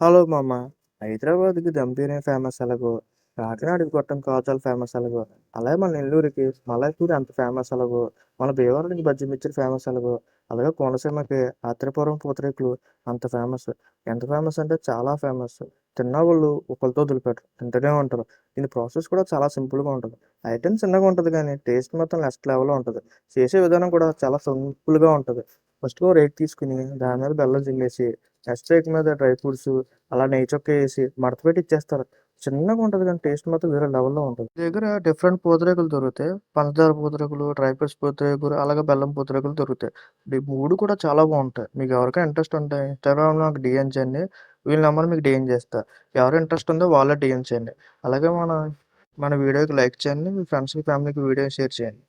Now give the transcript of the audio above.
Hello మామ. హైదరాబాద్కి dum biryani famous ఎలాగో కాకినాడకి గొట్టం కాజాలు ఫేమస్ ఎలాగో అలాగే మన నెల్లూరుకి మలైపూరి అంత ఫేమస్ ఎలాగో మన భీమవరానికి బజ్జి మిర్చి ఫేమస్ ఎలాగో అలాగే కోనసీమకి ఆత్రిపురం పూతరేకులు అంత ఫేమస్ ఎంత ఫేమస్ అంటే చాలా ఫేమస్ తిన్న వాళ్ళు ఒకరితో వదిలిపెట్టరు తింటూనే ఉంటారు. దీని ప్రాసెస్ కూడా చాలా సింపుల్గా ఉంటుంది. ఐటమ్ చిన్నగా ఉంటుంది కానీ టేస్ట్ మాత్రం నెక్స్ట్ లెవెల్లో ఉంటుంది. చేసే విధానం కూడా చాలా సింపుల్గా ఉంటుంది. ఫస్ట్ ఒక రేట్ తీసుకుని దాని మీద బెల్లం జిల్లేసి నెక్స్ట్ రేట్ మీద డ్రై ఫ్రూట్స్ అలా నెయ్యి చొక్క వేసి మడతపెట్టి ఇచ్చేస్తారు. చిన్నగా ఉంటుంది కానీ టేస్ట్ మాత్రం వేరే లెవెల్లో ఉంటుంది. దగ్గర డిఫరెంట్ పూతరేకులు దొరుకుతాయి. పంచదార పూతరేకులు డ్రై ఫ్రూట్స్ పూతరేకులు అలాగే బెల్లం పూతరేకులు దొరుకుతాయి. ఈ మూడు కూడా చాలా బాగుంటాయి. మీకు ఎవరికైనా ఇంట్రెస్ట్ ఉంటే ఇన్స్టాగ్రామ్లో నాకు డిఎన్ చేయండి. వీళ్ళ నెంబర్ మీకు డిఎన్ చేస్తా. ఎవరు ఇంట్రెస్ట్ ఉందో వాళ్ళే డిఎన్ చేయండి. అలాగే మన మన వీడియోకి లైక్ చేయండి. మీ ఫ్రెండ్స్కి ఫ్యామిలీకి వీడియో షేర్ చేయండి.